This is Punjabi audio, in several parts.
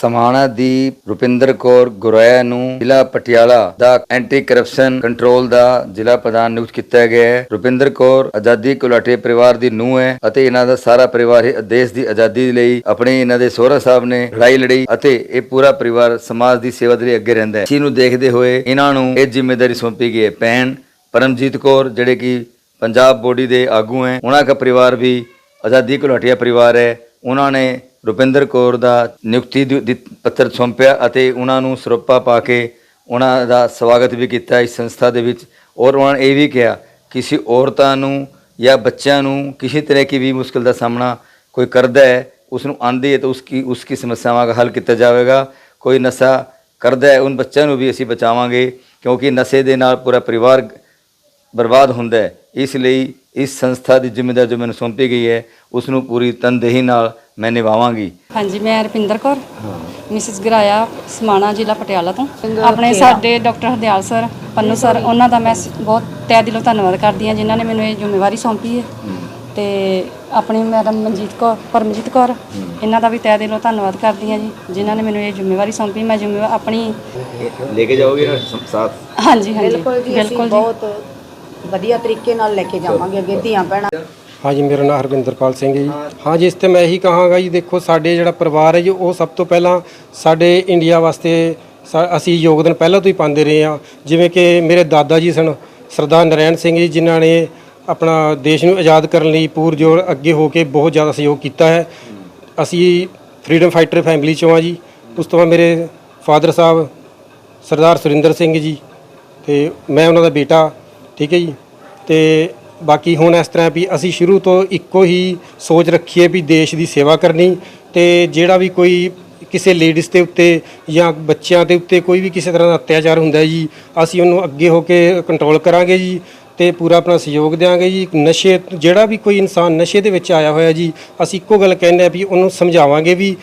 ਸਮਾਣਾ ਦੀ ਰੁਪਿੰਦਰ ਕੌਰ ਗੁਰੈਆ ਨੂੰ ਜ਼ਿਲ੍ਹਾ ਪਟਿਆਲਾ ਦਾ ਐਂਟੀ ਕਰਪਸ਼ਨ ਕੰਟਰੋਲ ਦਾ ਜ਼ਿਲ੍ਹਾ ਪ੍ਰਧਾਨ ਨਿਯੁਕਤ ਕੀਤਾ ਗਿਆ ਹੈ। ਰੁਪਿੰਦਰ ਕੌਰ ਆਜ਼ਾਦੀ ਕੁਲਾਟੇ ਪਰਿਵਾਰ ਦੀ ਨੂੰਹ ਹੈ ਅਤੇ ਇਹਨਾਂ ਦਾ ਸਾਰਾ ਪਰਿਵਾਰ ਹੀ ਦੇਸ਼ ਦੀ ਆਜ਼ਾਦੀ ਲਈ ਆਪਣੇ ਇਹਨਾਂ ਦੇ ਸਹੁਰਾ ਸਾਹਿਬ ਨੇ ਲੜਾਈ ਲੜੀ ਅਤੇ ਇਹ ਪੂਰਾ ਪਰਿਵਾਰ ਸਮਾਜ ਦੀ ਸੇਵਾ ਦੇ ਲਈ ਅੱਗੇ ਰਹਿੰਦਾ ਹੈ। ਇਸ ਨੂੰ ਦੇਖਦੇ ਹੋਏ ਇਹਨਾਂ ਨੂੰ ਇਹ ਜ਼ਿੰਮੇਵਾਰੀ ਸੌਂਪੀ ਗਈ ਹੈ। ਭੈਣ ਪਰਮਜੀਤ ਕੌਰ ਜਿਹੜੇ ਕਿ ਪੰਜਾਬ ਬੋਡੀ ਦੇ ਆਗੂ ਹੈ, ਉਹਨਾਂ ਦਾ ਪਰਿਵਾਰ ਵੀ ਆਜ਼ਾਦੀ ਕੁਲਾਟਿਆ ਪਰਿਵਾਰ ਹੈ। ਉਹਨਾਂ ਨੇ ਰੁਪਿੰਦਰ ਕੌਰ ਦਾ ਨਿਯੁਕਤੀ ਦੀ- ਦੀ, ਪੱਤਰ ਸੌਂਪਿਆ ਅਤੇ ਉਹਨਾਂ ਨੂੰ ਸਰੋਪਾ ਪਾ ਕੇ ਉਹਨਾਂ ਦਾ ਸਵਾਗਤ ਵੀ ਕੀਤਾ ਇਸ ਸੰਸਥਾ ਦੇ ਵਿੱਚ। ਔਰ ਉਹਨਾਂ ਨੇ ਇਹ ਵੀ ਕਿਹਾ, ਕਿਸੇ ਔਰਤਾਂ ਨੂੰ ਜਾਂ ਬੱਚਿਆਂ ਨੂੰ ਕਿਸੇ ਤਰ੍ਹਾਂ ਕੀ ਵੀ ਮੁਸ਼ਕਲ ਦਾ ਸਾਹਮਣਾ ਕੋਈ ਕਰਦਾ ਹੈ ਉਸ ਨੂੰ ਆਂਦੀ ਹੈ ਤਾਂ ਉਸकी ਉਸकी ਸਮੱਸਿਆਵਾਂ ਦਾ ਹੱਲ ਕੀਤਾ ਜਾਵੇਗਾ। ਕੋਈ ਨਸ਼ਾ ਕਰਦਾ ਹੈ ਉਹਨਾਂ ਬੱਚਿਆਂ ਨੂੰ ਵੀ ਅਸੀਂ ਬਚਾਵਾਂਗੇ, ਕਿਉਂਕਿ ਨਸ਼ੇ ਦੇ ਨਾਲ ਪੂਰਾ ਪਰਿਵਾਰ ਬਰਬਾਦ ਹੁੰਦਾ ਹੈ। ਇਸ ਲਈ ਇਸ ਸੰਸਥਾ ਦੀ ਜ਼ਿੰਮੇਵਾਰੀ ਜੋ ਮੈਨੂੰ ਸੌਂਪੀ ਗਈ ਹੈ ਉਸ ਨੂੰ ਪੂਰੀ ਤਨਦੇਹੀ ਨਾਲ ਮੈਂ ਨਿਭਾਵਾਂਗੀ। ਹਾਂਜੀ ਮੈਂ ਰੁਪਿੰਦਰ ਕੌਰ ਮਿਸਿਸ ਗਰਾਇਆ ਸਮਾਣਾ ਜ਼ਿਲ੍ਹਾ ਪਟਿਆਲਾ ਤੋਂ। ਆਪਣੇ ਸਾਡੇ doctor Hardial sir Pannu sir ਉਹਨਾਂ ਦਾ ਮੈਂ ਬਹੁਤ ਤਹਿ ਦਿਲੋਂ ਧੰਨਵਾਦ ਕਰਦੀ ਹਾਂ ਜਿਨ੍ਹਾਂ ਨੇ ਮੈਨੂੰ ਇਹ ਜ਼ਿੰਮੇਵਾਰੀ ਸੌਂਪੀ ਹੈ। ਤੇ ਆਪਣੀ ਮੈਡਮ ਮਨਜੀਤ ਕੌਰ ਪਰਮਜੀਤ ਕੌਰ ਇਹਨਾਂ ਦਾ ਵੀ ਤਹਿ ਦਿਲੋਂ ਧੰਨਵਾਦ ਕਰਦੀ ਹਾਂ ਜੀ ਜਿਨ੍ਹਾਂ ਨੇ ਮੈਨੂੰ ਇਹ ਜ਼ਿੰਮੇਵਾਰੀ ਸੌਂਪੀ। ਮੈਂ ਜ਼ਿੰਮੇਵਾਰੀ ਆਪਣੀ ਲੈ ਕੇ ਜਾਓਗੇ ਨਾ ਸਾਥ? ਹਾਂਜੀ ਹਾਂਜੀ। ਬਿਲਕੁਲ ਜੀ ਅਸੀਂ ਬਿਲਕੁਲ ਜੀ। ਬਹੁਤ ਵਧੀਆ ਤਰੀਕੇ ਨਾਲ ਲੈ ਕੇ ਜਾਵਾਂਗੇ ਅੱਗੇ ਧੀਆਂ ਭੈਣਾਂ ਹਾਂਜੀ, ਮੇਰਾ ਨਾਮ ਹਰਵਿੰਦਰਪਾਲ ਸਿੰਘ ਹੈ ਜੀ। ਹਾਂਜੀ, ਇਸ ਤੇ ਮੈਂ ਇਹੀ ਕਹਾਂਗਾ ਜੀ, ਦੇਖੋ ਸਾਡੇ ਜਿਹੜਾ ਪਰਿਵਾਰ ਹੈ ਜੀ, ਉਹ ਸਭ ਤੋਂ ਪਹਿਲਾਂ ਸਾਡੇ ਇੰਡੀਆ ਵਾਸਤੇ ਸਾ- ਅਸੀਂ ਯੋਗਦਾਨ ਪਹਿਲਾਂ ਤੋਂ ਹੀ ਪਾਉਂਦੇ ਰਹੇ ਹਾਂ। ਜਿਵੇਂ ਕਿ ਮੇਰੇ ਦਾਦਾ ਜੀ ਸਨ, ਸਰਦਾਰ ਨਰੈਣ ਸਿੰਘ ਜੀ, ਜਿਨ੍ਹਾਂ ਨੇ ਆਪਣਾ ਦੇਸ਼ ਨੂੰ ਆਜ਼ਾਦ ਕਰਨ ਲਈ ਪੂਰਜੋਰ ਅੱਗੇ ਹੋ ਕੇ ਬਹੁਤ ਜ਼ਿਆਦਾ ਸਹਿਯੋਗ ਕੀਤਾ ਹੈ। ਅਸੀਂ ਫਰੀडम ਫਾਈਟਰ ਫੈਮਿਲੀ ਚੋਂ ਆ ਜੀ। ਉਸ ਤੋਂ ਬਾਅਦ ਮੇਰੇ ਫਾਦਰ ਸਾਹਿਬ, ਸਰਦਾਰ ਸੁਰਿੰਦਰ ਸਿੰਘ ਜੀ ਤੇ ਮੈਂ ਉਹਨਾਂ ਦਾ ਬੇਟਾ, ਠੀਕ ਹੈ ਜੀ। ਤੇ ਬਾਕੀ ਹੁਣ ਇਸ ਤਰ੍ਹਾਂ ਵੀ ਅਸੀਂ ਸ਼ੁਰੂ ਤੋਂ ਇੱਕੋ ਹੀ ਸੋਚ ਰੱਖੀਏ ਵੀ ਦੇਸ਼ ਦੀ ਸੇਵਾ ਕਰਨੀ ਤੇ ਜਿਹੜਾ ਵੀ ਕੋਈ ਕਿਸੇ ਲੇਡੀਜ਼ ਦੇ ਉੱਤੇ ਜਾਂ ਬੱਚਿਆਂ ਦੇ ਉੱਤੇ ਕੋਈ ਵੀ ਕਿਸੇ ਤਰ੍ਹਾਂ ਦਾ ਅਤਿਆਚਾਰ ਹੁੰਦਾ ਜੀ, ਅਸੀਂ ਉਹਨੂੰ ਅੱਗੇ ਹੋ ਕੇ ਕੰਟਰੋਲ ਕਰਾਂਗੇ ਜੀ ਤੇ ਪੂਰਾ ਆਪਣਾ ਸਹਿਯੋਗ ਦੇਵਾਂਗੇ ਜੀ। ਨਸ਼ੇ, ਜਿਹੜਾ ਵੀ ਕੋਈ ਇਨਸਾਨ ਨਸ਼ੇ ਦੇ ਵਿੱਚ ਆਇਆ ਹੋਇਆ ਜੀ, ਅਸੀਂ ਇੱਕੋ ਗੱਲ ਕਹਿੰਦੇ ਆ ਵੀ ਉਹਨੂੰ ਸਮਝਾਵਾਂਗੇ ਵੀ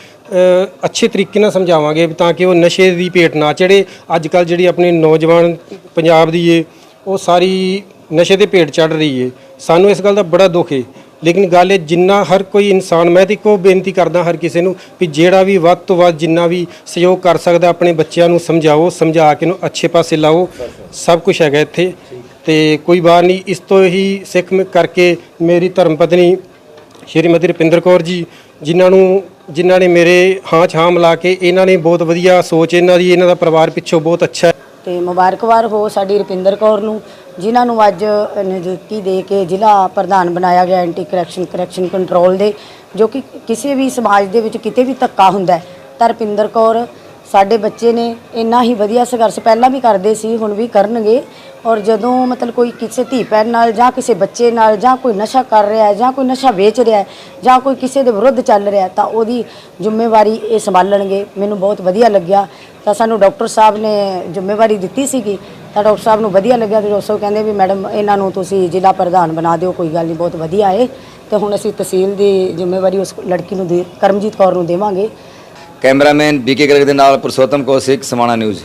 ਅੱਛੇ ਤਰੀਕੇ ਨਾਲ ਸਮਝਾਵਾਂਗੇ ਵੀ ਤਾਂ ਕਿ ਉਹ ਨਸ਼ੇ ਦੀ ਭੇਟ ਨਾ ਚੜੇ ਅੱਜ ਕੱਲ ਜਿਹੜੀ ਆਪਣੀ ਨੌਜਵਾਨ ਪੰਜਾਬ ਦੀ ਏ, ਉਹ ਸਾਰੀ ਨਸ਼ੇ ਦੇ ਭੇਟ ਚੜ ਰਹੀ ਹੈ ਸਾਨੂੰ ਇਸ ਗੱਲ ਦਾ ਬੜਾ ਦੁੱਖ ਏ। ਲੇਕਿਨ ਗੱਲ ਇਹ ਜਿੰਨਾ ਹਰ ਕੋਈ ਇਨਸਾਨ, ਮੈਂ ਤਾਂ ਇੱਕੋ ਬੇਨਤੀ ਕਰਦਾ ਹਰ ਕਿਸੇ ਨੂੰ ਵੀ ਜਿਹੜਾ ਵੀ ਵੱਧ ਤੋਂ ਵੱਧ ਜਿੰਨਾ ਵੀ ਸਹਿਯੋਗ ਕਰ ਸਕਦਾ ਆਪਣੇ ਬੱਚਿਆਂ ਨੂੰ ਸਮਝਾਓ, ਸਮਝਾ ਕੇ ਨੂੰ ਅੱਛੇ ਪਾਸੇ ਲਾਓ। ਸਭ ਕੁਝ ਹੈਗਾ ਇੱਥੇ। ਤੇ ਕੋਈ ਬਾਤ ਨਹੀਂ, ਇਸ ਤੋਂ ਹੀ ਸਿੱਖ ਕਰਕੇ ਮੇਰੀ ਧਰਮ ਪਤਨੀ ਸ਼੍ਰੀਮਤੀ ਰਪਿੰਦਰ ਕੌਰ ਜੀ, ਜਿਨ੍ਹਾਂ ਨੂੰ, ਜਿਨ੍ਹਾਂ ਨੇ ਮੇਰੇ ਹਾਂ ਛਾਂ ਮਿਲਾ ਕੇ ਇਹਨਾਂ ਨੇ ਬਹੁਤ ਵਧੀਆ ਸੋਚ, ਇਹਨਾਂ ਦੀ, ਇਹਨਾਂ ਦਾ ਪਰਿਵਾਰ ਪਿੱਛੋਂ ਬਹੁਤ ਅੱਛਾ ਹੈ ਤੇ ਮੁਬਾਰਕਬਾਦ ਹੋ ਸਾਡੀ ਰੁਪਿੰਦਰ ਕੌਰ ਨੂੰ। ਜਿਨ੍ਹਾਂ ਨੂੰ ਅੱਜ ਨਿਯੁਕਤੀ ਦੇ ਕੇ ਜ਼ਿਲ੍ਹਾ ਪ੍ਰਧਾਨ ਬਣਾਇਆ ਗਿਆ ਐਂਟੀ ਕਰੈਕਸ਼ਨ ਕਰੈਕਸ਼ਨ ਕੰਟਰੋਲ ਦੇ, ਜੋ ਕਿ ਕਿਸੇ ਵੀ ਸਮਾਜ ਦੇ ਵਿੱਚ ਕਿਤੇ ਵੀ ਧੱਕਾ ਹੁੰਦਾ ਹੈ। ਤਾਂ ਰੁਪਿੰਦਰ ਕੌਰ ਸਾਡੇ ਬੱਚੇ ਨੇ ਇੰਨਾ ਹੀ ਵਧੀਆ ਸੰਘਰਸ਼ ਪਹਿਲਾਂ ਵੀ ਕਰਦੇ ਸੀ, ਹੁਣ ਵੀ ਕਰਨਗੇ। ਔਰ ਜਦੋਂ ਮਤਲਬ ਕੋਈ ਕਿਸੇ ਧੀ ਭੈਣ ਨਾਲ ਜਾਂ ਕਿਸੇ ਬੱਚੇ ਨਾਲ ਜਾਂ ਕੋਈ ਨਸ਼ਾ ਕਰ ਰਿਹਾ ਹੈ ਜਾਂ ਕੋਈ ਨਸ਼ਾ ਵੇਚ ਰਿਹਾ ਹੈ ਜਾਂ ਕੋਈ ਕਿਸੇ ਦੇ ਵਿਰੁੱਧ ਚੱਲ ਰਿਹਾ ਤਾਂ ਉਹਦੀ ਜ਼ਿੰਮੇਵਾਰੀ ਇਹ ਸੰਭਾਲਣਗੇ। ਮੈਨੂੰ ਬਹੁਤ ਵਧੀਆ ਲੱਗਿਆ। ਤਾਂ ਸਾਨੂੰ ਡਾਕਟਰ ਸਾਹਿਬ ਨੇ ਜ਼ਿੰਮੇਵਾਰੀ ਦਿੱਤੀ ਸੀਗੀ ਤਾਂ ਡਾਕਟਰ ਸਾਹਿਬ ਨੂੰ ਵਧੀਆ ਲੱਗਿਆ ਤੇ ਡਾਕਟਰ ਸਾਹਿਬ ਕਹਿੰਦੇ ਵੀ ਮੈਡਮ, ਇਹਨਾਂ ਨੂੰ ਤੁਸੀਂ ਜ਼ਿਲ੍ਹਾ ਪ੍ਰਧਾਨ ਬਣਾ ਦਿਓ, ਕੋਈ ਗੱਲ ਨਹੀਂ, ਬਹੁਤ ਵਧੀਆ ਹੈ ਤੇ ਹੁਣ ਅਸੀਂ ਤਹਿਸੀਲ ਦੀ ਜ਼ਿੰਮੇਵਾਰੀ ਉਸ ਲੜਕੀ ਨੂੰ ਦੇ ਕਰਮਜੀਤ ਕੌਰ ਨੂੰ ਦੇਵਾਂਗੇ। ਕੈਮਰਾਮੈਨ ਬੀਕੇ ਗਰਗ ਦੇ ਨਾਲ ਪੁਰਸ਼ੋਤਮ ਕੌਸ਼ਿਕ ਸਮਾਣਾ ਨਿਊਜ਼।